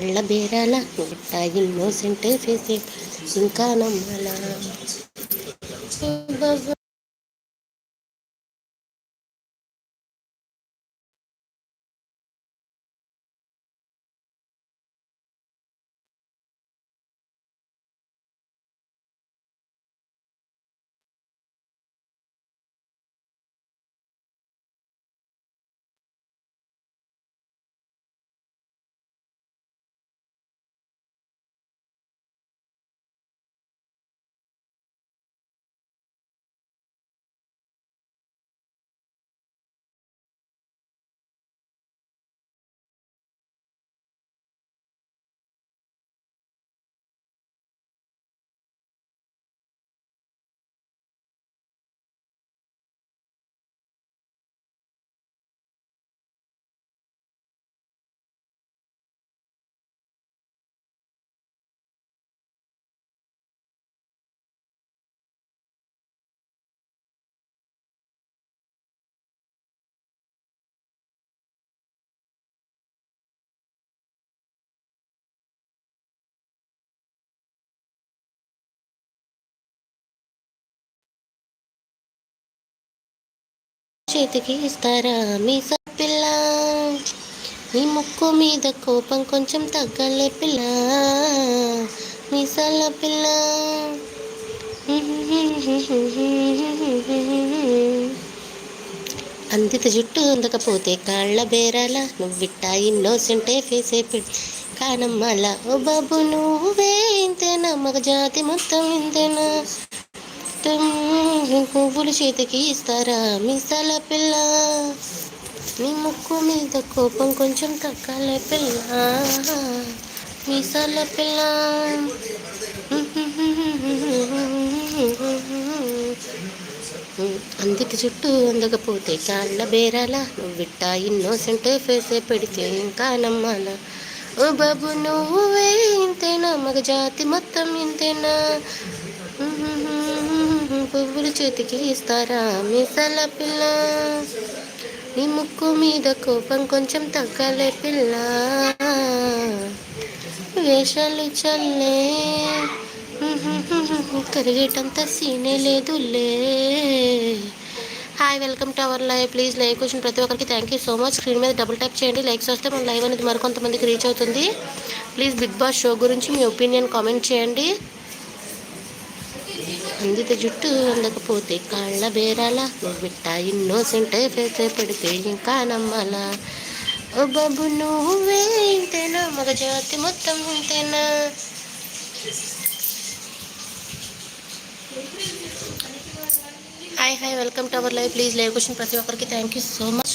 కళ్ళ బేరాల గుట్ట ఇన్నోసెంట్ ఫేసే ఇంకా నమ్మల. చేతికి ఇస్తారా మీ పిల్ల నీ ముక్కు మీద కోపం కొంచెం తగ్గలే పిల్ల. మీసాల పిల్ల. అందిత జుట్టు అందకపోతే కాళ్ళ బేరాల నువ్విట్టా ఇన్నోసెంటే ఫేసే పెట్టి కానమ్మల ఓ బాబు నువ్వే ఇంతేనా? మగ జాతి మొత్తం ఇంతేనా? పువ్వులు చేతికి ఇస్తారా? మీసాల పిల్ల నీ ముక్కు మీద కోపం కొంచెం తగ్గాలే పిల్ల. మీసాల పిల్ల. అందుకు చుట్టూ అందకపోతే కాళ్ళ బేరాల. నువ్విట్టా ఇన్నోసెంట్ ఫేసే పెడితే ఇంకా నమ్మాలా. ఓ బాబు నువ్వే ఇంతేనా? మగ జాతి మొత్తం ఇంతేనా? పువ్వులు చేతికి ఇస్తారా? మీసాల పిల్ల నీ ముక్కు మీద కోపం కొంచెం తగ్గలే పిల్ల. వేషాలు చల్లే. కరిగేటంత సీనే లేదులే. Hi welcome to our live. Please live question ప్రతి ఒక్కరికి. Thank you so much. Screen మీద డబుల్ ట్యాప్ చేయండి. లైక్స్ వస్తే మన లైవ్ అనేది మరికొంతమందికి రీచ్ అవుతుంది. ప్లీజ్ బిగ్ బాస్ షో గురించి మీ ఒపీనియన్ కామెంట్ చేయండి. అందిత జుట్టు అందకపోతే కాళ్ళ బేరాల బిట్ట ఇన్నోసెంట్ ఫేసే పెడితే ఇంకా నమ్మల. ఓ బాబు నువ్వే ఇంతేనా? మగ జాతి మొత్తం ఇంతేనా? Hi hi welcome to our live please live question ప్రతి ఒక్కరికి. Thank you so much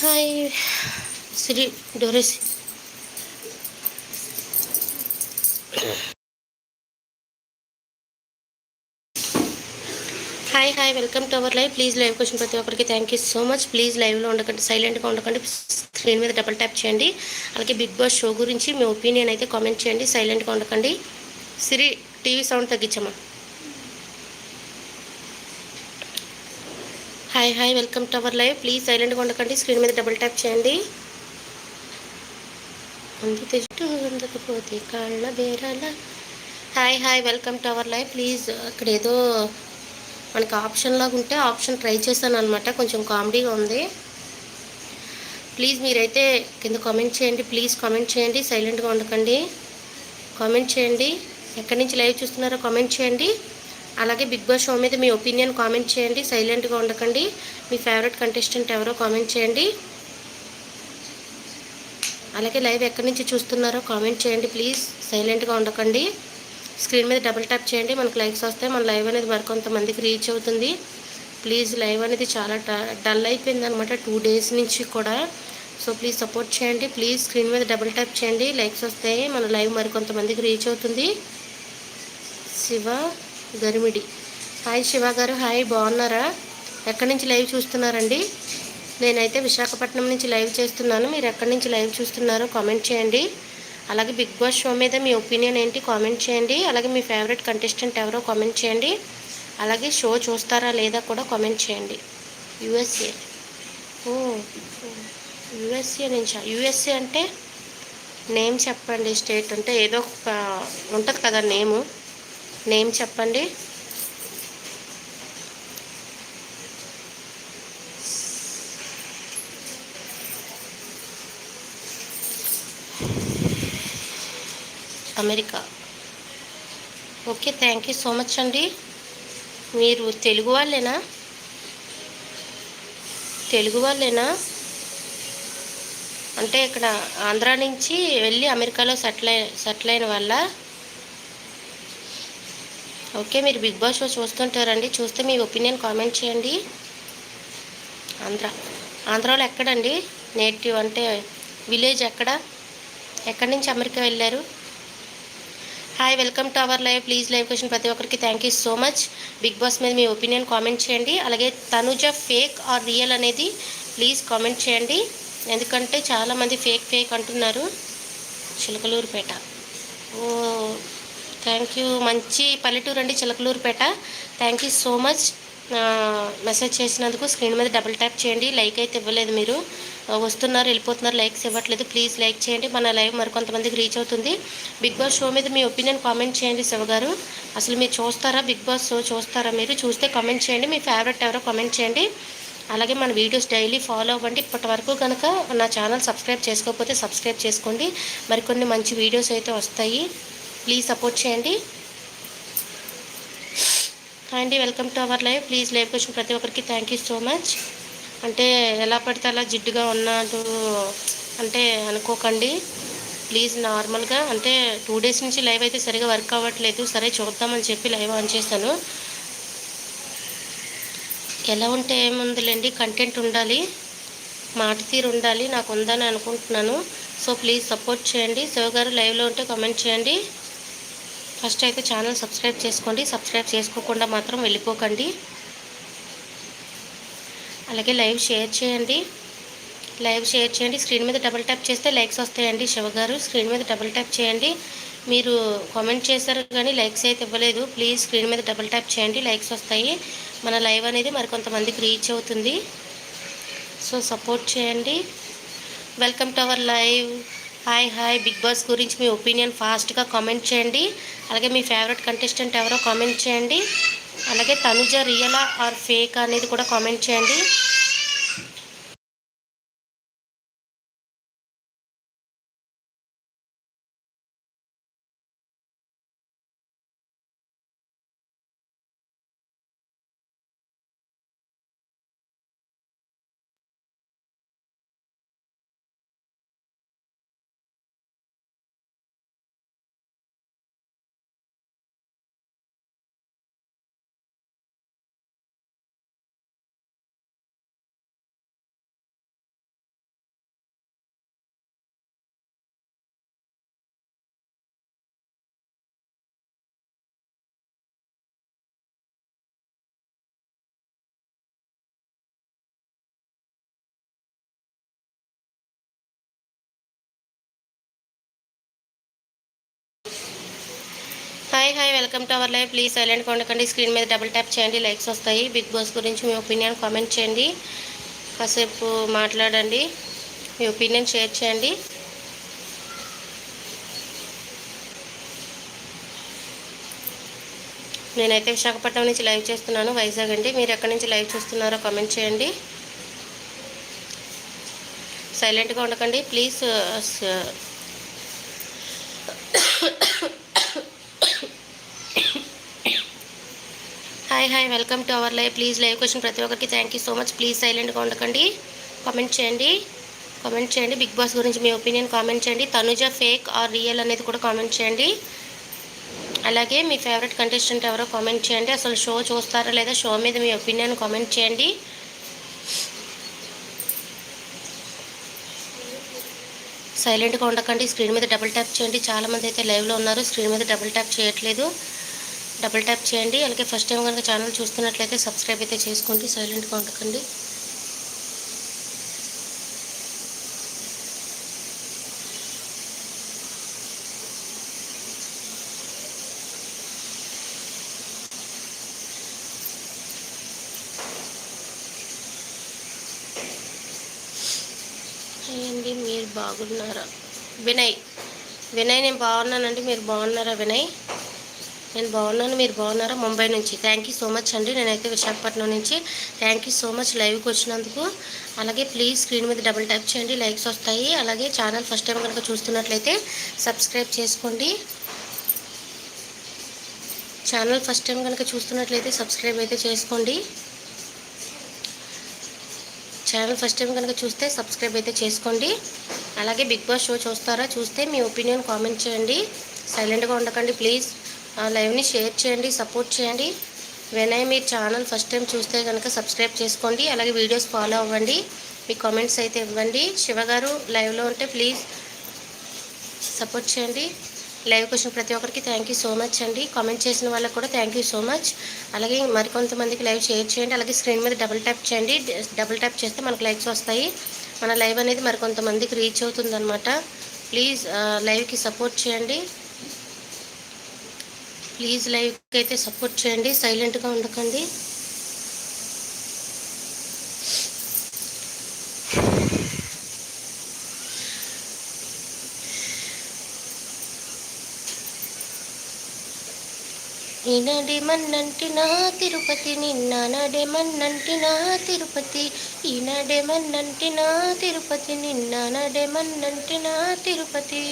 hi Shri డోరెస్ hi hi welcome to our live please live question ప్రతి ఒక్కరికి. Thank you so much please లైవ్లో ఉండకండి సైలెంట్గా ఉండకండి. స్క్రీన్ మీద డబల్ ట్యాప్ చేయండి. అలాగే బిగ్ బాస్ షో గురించి మీ ఒపీనియన్ అయితే కామెంట్ చేయండి సైలెంట్గా ఉండకండి. Siri TV sound తగ్గించమ్మా. Hi hi welcome to our live please సైలెంట్గా ఉండకండి. స్క్రీన్ మీద డబుల్ ట్యాప్ చేయండి. అందితే జుట్టు అందకపోతే కాళ్ళ బేరాల. Hi hi welcome to our live please అక్కడ ఏదో మనకి ఆప్షన్ లాగా ఉంటే ఆప్షన్ ట్రై చేశాను అనమాట కొంచెం కామెడీగా ఉంది. ప్లీజ్ మీరైతే కింద కామెంట్ చేయండి. ప్లీజ్ కామెంట్ చేయండి. సైలెంట్గా ఉండకండి. కామెంట్ చేయండి. ఎక్కడి నుంచి లైవ్ చూస్తున్నారో కామెంట్ చేయండి. అలాగే బిగ్ బాస్ షో మీద మీ ఒపీనియన్ కామెంట్ చేయండి. సైలెంట్గా ఉండకండి. మీ ఫేవరెట్ కంటెస్టెంట్ ఎవరో కామెంట్ చేయండి. అలాగే లైవ్ ఎక్కడి నుంచి చూస్తున్నారో కామెంట్ చేయండి ప్లీజ్. సైలెంట్గా ఉండకండి. స్క్రీన్ మీద డబుల్ ట్యాప్ చేయండి. మనకు లైక్స్ వస్తే మన లైవ్ అనేది మరికొంతమందికి రీచ్ అవుతుంది. ప్లీజ్ లైవ్ అనేది చాలా డల్ అయిపోయింది అనమాట టూ డేస్ నుంచి కూడా. సో ప్లీజ్ సపోర్ట్ చేయండి. ప్లీజ్ స్క్రీన్ మీద డబుల్ ట్యాప్ చేయండి. లైక్స్ వస్తే మన లైవ్ మరికొంతమందికి రీచ్ అవుతుంది. శివ గరిమిడి. హాయ్ శివ గారు. హాయ్ బాగున్నారా? ఎక్కడి నుంచి లైవ్ చూస్తున్నారండి? నేనైతే విశాఖపట్నం నుంచి లైవ్ చేస్తున్నాను. మీరు ఎక్కడి నుంచి లైవ్ చూస్తున్నారో కామెంట్ చేయండి. అలాగే బిగ్ బాస్ షో మీద మీ ఒపీనియన్ ఏంటి కామెంట్ చేయండి. అలాగే మీ ఫేవరెట్ కంటెస్టెంట్ ఎవరో కామెంట్ చేయండి. అలాగే షో చూస్తారా లేదా కూడా కామెంట్ చేయండి. యుఎస్ఏ. ఓ యుఎస్ఏ నుంచి? యుఎస్ఏ అంటే నేమ్ చెప్పండి. స్టేట్ అంటే ఏదో ఒక ఉంటుంది కదా నేము. నేమ్ చెప్పండి. America. Okay thank you so much అండి. మీరు తెలుగు వాళ్ళేనా? తెలుగు వాళ్ళేనా? అంటే ఇక్కడ ఆంధ్రా నుంచి వెళ్ళి అమెరికాలో సెటిల్ అయి సెటిల్ అయిన వల్ల ఓకే మీరు బిగ్ బాస్ షో చూస్తుంటారండి. చూస్తే మీ ఒపీనియన్ కామెంట్ చేయండి. ఆంధ్ర. ఆంధ్రాలో ఎక్కడండి? నేటివ్ అంటే విలేజ్ ఎక్కడ? ఎక్కడి నుంచి అమెరికా వెళ్ళారు? Hi welcome to our live please live question ప్రతి ఒక్కరికి. Thank you so much big boss మీద మీ ఒపీనియన్ కామెంట్ చేయండి. అలాగే తనుజ ఫేక్ ఆర్ రియల్ అనేది ప్లీజ్ కామెంట్ చేయండి. ఎందుకంటే చాలామంది ఫేక్ ఫేక్ అంటున్నారు. చిలకలూరుపేట. ఓ థ్యాంక్ యూ మంచి పల్లెటూరు అండి Chilakaluripet. Thank you so much message చేసినందుకు స్క్రీన్ మీద డబుల్ ట్యాప్ చేయండి. లైక్ అయితే ఇవ్వలేదు మీరు. వస్తున్నారు వెళ్ళిపోతున్నారు లైక్స్ ఇవ్వట్లేదు. ప్లీజ్ లైక్ చేయండి. మన లైవ్ మరికొంతమందికి రీచ్ అవుతుంది. బిగ్ బాస్ షో మీద మీ ఒపీనియన్ కామెంట్ చేయండి శివగారు అసలు మీరు చూస్తారా బిగ్ బాస్ షో చూస్తారా మీరు? చూస్తే కామెంట్ చేయండి. మీ ఫేవరెట్ ఎవరో కామెంట్ చేయండి. అలాగే మన వీడియోస్ డైలీ ఫాలో అవ్వండి. ఇప్పటి వరకు కనుక నా ఛానల్ సబ్స్క్రైబ్ చేసుకోకపోతే సబ్స్క్రైబ్ చేసుకోండి. మరికొన్ని మంచి వీడియోస్ అయితే వస్తాయి. ప్లీజ్ సపోర్ట్ చేయండి. అండి welcome to our live please live కోసం ప్రతి ఒక్కరికి. థ్యాంక్ యూ సో మచ్ అంటే ఎలా పడితే అలా జిడ్డుగా ఉన్నాడు అంటే అనుకోకండి. ప్లీజ్ నార్మల్గా అంటే టూ డేస్ నుంచి లైవ్ అయితే సరిగా వర్క్ అవ్వట్లేదు. సరే చూద్దామని చెప్పి లైవ్ ఆన్ చేశాను. ఎలా ఉంటే ఏముందిలేండి? కంటెంట్ ఉండాలి. మాట తీరు ఉండాలి. నాకు ఉందని అనుకుంటున్నాను. సో ప్లీజ్ సపోర్ట్ చేయండి. శివ గారు లైవ్లో ఉంటే కామెంట్ చేయండి. ఫస్ట్ అయితే ఛానల్ సబ్స్క్రైబ్ చేసుకోండి. సబ్స్క్రైబ్ చేసుకోకుండా మాత్రం వెళ్ళిపోకండి. అలాగే లైవ్ షేర్ చేయండి. లైవ్ షేర్ చేయండి. స్క్రీన్ మీద డబుల్ ట్యాప్ చేస్తే లైక్స్ వస్తాయండి శివ గారు. స్క్రీన్ మీద డబుల్ ట్యాప్ చేయండి. మీరు కామెంట్ చేశారు కానీ లైక్స్ అయితే ఇవ్వలేదు. ప్లీజ్ స్క్రీన్ మీద డబుల్ ట్యాప్ చేయండి. లైక్స్ వస్తాయి. మన లైవ్ అనేది మరికొంతమందికి రీచ్ అవుతుంది. సో సపోర్ట్ చేయండి. Welcome to our live. Hi hi. Big boss గురించి మీ ఒపీనియన్ ఫాస్ట్గా కామెంట్ చేయండి. అలాగే మీ ఫేవరెట్ కంటెస్టెంట్ ఎవరో కామెంట్ చేయండి. అలాగే తనుజ రియలా ఆర్ ఫేక్ అనేది కూడా కామెంట్ చేయండి. Hi hi welcome to our life please సైలెంట్గా ఉండకండి. స్క్రీన్ మీద డబుల్ ట్యాప్ చేయండి. లైక్స్ వస్తాయి. బిగ్ బాస్ గురించి మీ ఒపీనియన్ కామెంట్ చేయండి. కాసేపు మాట్లాడండి. మీ ఒపీనియన్ షేర్ చేయండి. నేనైతే విశాఖపట్నం నుంచి లైవ్ చేస్తున్నాను. వైజాగ్ అండి. మీరు ఎక్కడి నుంచి లైవ్ చూస్తున్నారో కామెంట్ చేయండి. సైలెంట్గా ఉండకండి. Please hi hi welcome to our live please live question ప్రతి ఒక్కరికి. Thank you so much please సైలెంట్గా ఉండకండి. కామెంట్ చేయండి. కామెంట్ చేయండి. బిగ్ బాస్ గురించి మీ ఒపీనియన్ కామెంట్ చేయండి. తనుజ ఫేక్ ఆర్ రియల్ అనేది కూడా కామెంట్ చేయండి. అలాగే మీ ఫేవరెట్ కంటెస్టెంట్ ఎవరో కామెంట్ చేయండి. అసలు షో చూస్తారా లేదా? షో మీద మీ ఒపీనియన్ కామెంట్ చేయండి. సైలెంట్గా ఉండకండి. స్క్రీన్ మీద డబుల్ ట్యాప్ చేయండి. చాలామంది అయితే లైవ్లో ఉన్నారు. స్క్రీన్ మీద డబుల్ ట్యాప్ చేయట్లేదు. డబుల్ ట్యాప్ చేయండి. అలాగే ఫస్ట్ టైం కనుక ఛానల్ చూస్తున్నట్లయితే సబ్స్క్రైబ్ అయితే చేసుకోండి. సైలెంట్గా ఉండకండి. మీరు బాగున్నారా? వినయ్. వినయ్ నేను బాగున్నానండి. మీరు బాగున్నారా వినయ్? నేను బాగున్నాను మీరు బాగున్నారా? ముంబై నుంచి. థ్యాంక్ యూ సో మచ్ అండి. నేనైతే విశాఖపట్నం నుంచి. థ్యాంక్ యూ సో మచ్ లైవ్కి వచ్చినందుకు. అలాగే ప్లీజ్ స్క్రీన్ మీద డబుల్ టైప్ చేయండి. లైక్స్ వస్తాయి. అలాగే ఛానల్ ఫస్ట్ టైం కనుక చూస్తున్నట్లయితే సబ్స్క్రైబ్ చేసుకోండి. ఛానల్ ఫస్ట్ టైం కనుక చూస్తున్నట్లయితే సబ్స్క్రైబ్ అయితే చేసుకోండి. ఛానల్ ఫస్ట్ టైం కనుక చూస్తే సబ్స్క్రైబ్ అయితే చేసుకోండి. అలాగే బిగ్ బాస్ షో చూస్తారా? చూస్తే మీ ఒపీనియన్ కామెంట్ చేయండి. సైలెంట్గా ఉండకండి ప్లీజ్ ఆ లైవ్ని షేర్ చేయండి సపోర్ట్ చేయండి. వినయ్ మీరు ఛానల్ ఫస్ట్ టైం చూస్తే కనుక సబ్స్క్రైబ్ చేసుకోండి అలాగే వీడియోస్ ఫాలో అవ్వండి. మీ కామెంట్స్ అయితే ఇవ్వండి. శివ గారు లైవ్లో ఉంటే ప్లీజ్ సపోర్ట్ చేయండి. లైవ్ క్వశ్చన్ ప్రతి ఒక్కరికి థ్యాంక్ యూ సో మచ్ అండి. కామెంట్ చేసిన వాళ్ళకి కూడా థ్యాంక్ యూ సో మచ్ అలాగే మరికొంతమందికి లైవ్ షేర్ చేయండి. అలాగే స్క్రీన్ మీద డబుల్ ట్యాప్ చేయండి. డబుల్ ట్యాప్ చేస్తే మనకు లైక్స్ వస్తాయి. మన లైవ్ అనేది మరికొంతమందికి రీచ్ అవుతుందన్నమాట. ప్లీజ్ లైవ్కి సపోర్ట్ చేయండి. ప్లీజ్ లైవ్కి అయితే సపోర్ట్ చేయండి సైలెంట్గా ఉండకండి. ఈనాడే మన్నంటి నా తిరుపతి నిన్న నాడే మన్నంటి నా తిరుపతి. ఈనాడే మన్నంటి నా తిరుపతి నిన్న నాడే మన్నంటి నా తిరుపతి.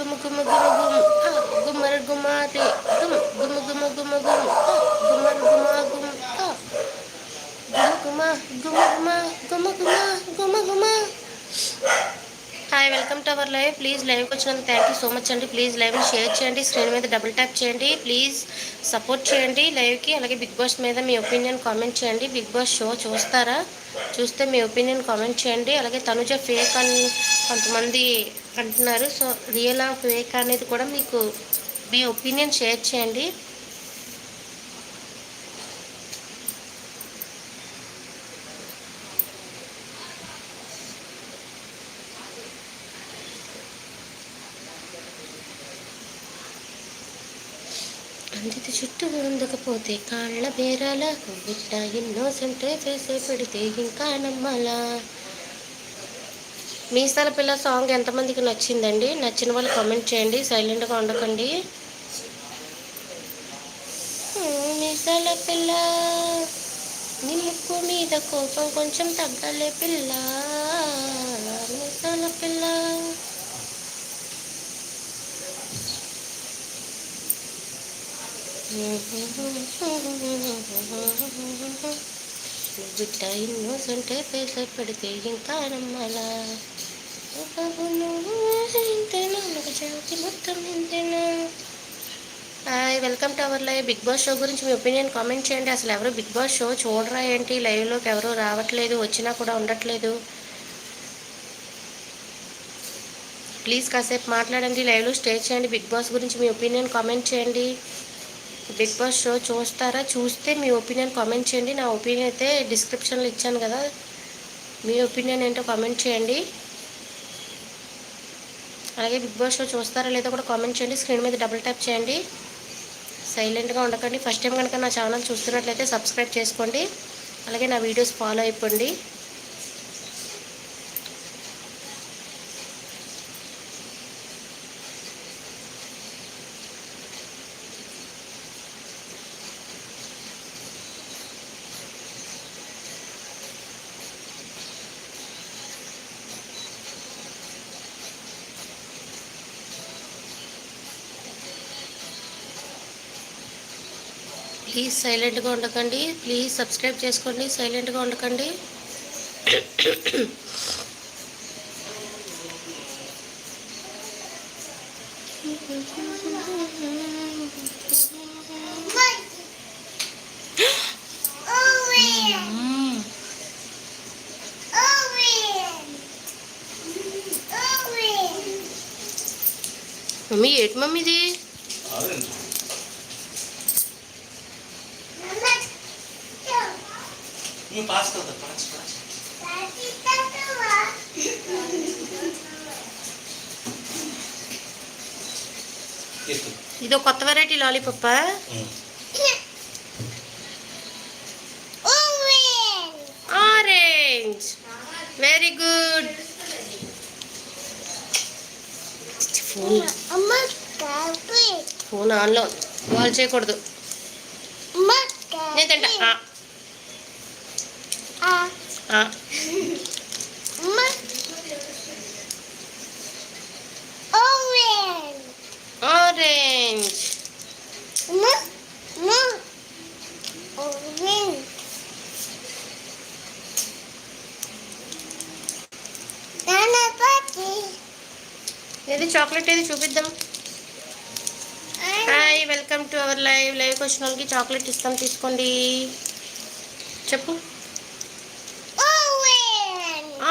గుమ గుమ గుమ గుమ ఆ, గుమ్మర గుమారి గుమ గుమ గుమ గుమ గుమ ఆ, గుమ్మర గుమ గుమ గుమ గుమ గుమ గుమ గుమ గుమ గుమ hi welcome to our live please లైవ్కి వచ్చినందుకు థ్యాంక్ యూ సో మచ్ అండి ప్లీజ్ లైవ్ని షేర్ చేయండి స్క్రీన్ మీద డబుల్ ట్యాప్ చేయండి ప్లీజ్ సపోర్ట్ చేయండి లైవ్కి అలాగే బిగ్ బాస్ మీద మీ ఒపీనియన్ కామెంట్ చేయండి బిగ్ బాస్ షో చూస్తారా? చూస్తే మీ ఒపీనియన్ కామెంట్ చేయండి అలాగే తనుజ ఫేక్ అని కొంతమంది అంటున్నారు. సో రియల్ ఆఫ్ వేక్ అనేది కూడా మీకు మీ ఒపీనియన్ షేర్ చేయండి. అందితి చుట్టూ ఉండకపోతే కాళ్ళ బేరాల బిడ్డ ఇన్నోసెంట్ చేసే పెడితే ఇంకా నమ్మాలా. మీసాల పిల్ల సాంగ్ ఎంతమందికి నచ్చిందండి? నచ్చిన వాళ్ళు కామెంట్ చేయండి సైలెంట్గా ఉండకండి. మీసాల పిల్ల నీ ముక్కు మీద కోపం కొంచెం తగ్గలే పిల్ల. మీసాల పిల్ల. బిడ్డ ఇన్నోసంటే పేస పెడితే ఇంకా నమ్మాలా? Welcome to our live big boss show గురించి మీ ఒపీనియన్ కామెంట్ చేయండి. అసలు ఎవరు బిగ్ బాస్ షో చూడరా ఏంటి? లైవ్లోకి ఎవరు రావట్లేదు వచ్చినా కూడా ఉండట్లేదు. ప్లీజ్ కాసేపు మాట్లాడండి లైవ్లో స్టే చేయండి. బిగ్ బాస్ గురించి మీ ఒపీనియన్ కామెంట్ చేయండి. బిగ్ బాస్ షో చూస్తారా? చూస్తే మీ ఒపీనియన్ కామెంట్ చేయండి. నా ఒపీనియన్ అయితే డిస్క్రిప్షన్లో ఇచ్చాను కదా. మీ ఒపీనియన్ ఏంటో కామెంట్ చేయండి. అలాగే బిగ్ బాస్ షో చూస్తారా లేదో కూడా కామెంట్ చేయండి. స్క్రీన్ మీద డబుల్ ట్యాప్ చేయండి. సైలెంట్గా ఉండకండి. ఫస్ట్ టైం కనుక నా ఛానల్ చూస్తున్నట్లయితే సబ్స్క్రైబ్ చేసుకోండి. అలాగే నా వీడియోస్ ఫాలో అయిపోండి. ప్లీజ్ సైలెంట్గా ఉండకండి ప్లీజ్ సబ్స్క్రైబ్ చేసుకోండి. సైలెంట్గా ఉండకండి మ్మ్. మమ్మీ ఏంటి మమ్మీ ఇది ఆరెంజ్ నువ్వు పాస్ కదా పాస్ పాస్. ఇది కొత్త వెరైటీ లాలీపప్ప ఆరెంజ్ వెరీ గుడ్ ఫోన్ అమ్మ కాపీ ఫోన్ ఆన్లో కాల్ చేయకూడదు. అమ్మ నేను తింటా ఆ, ఆ ఆ. అమ్మ ఓవెన్ ఆరెంజ్ ఏది? చాక్లెట్ ఏది? చూపిద్దాం. Hi welcome to our live. లైవ్కి వచ్చిన వాళ్ళకి చాక్లెట్ ఇస్తాం. తీసుకోండి. చెప్పు.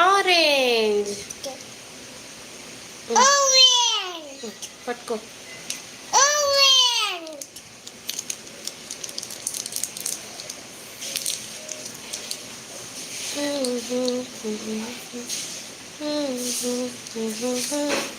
ఆరెంజ్ ఓవెన్ పట్టుకో ఓవెన్ Mm-hmm.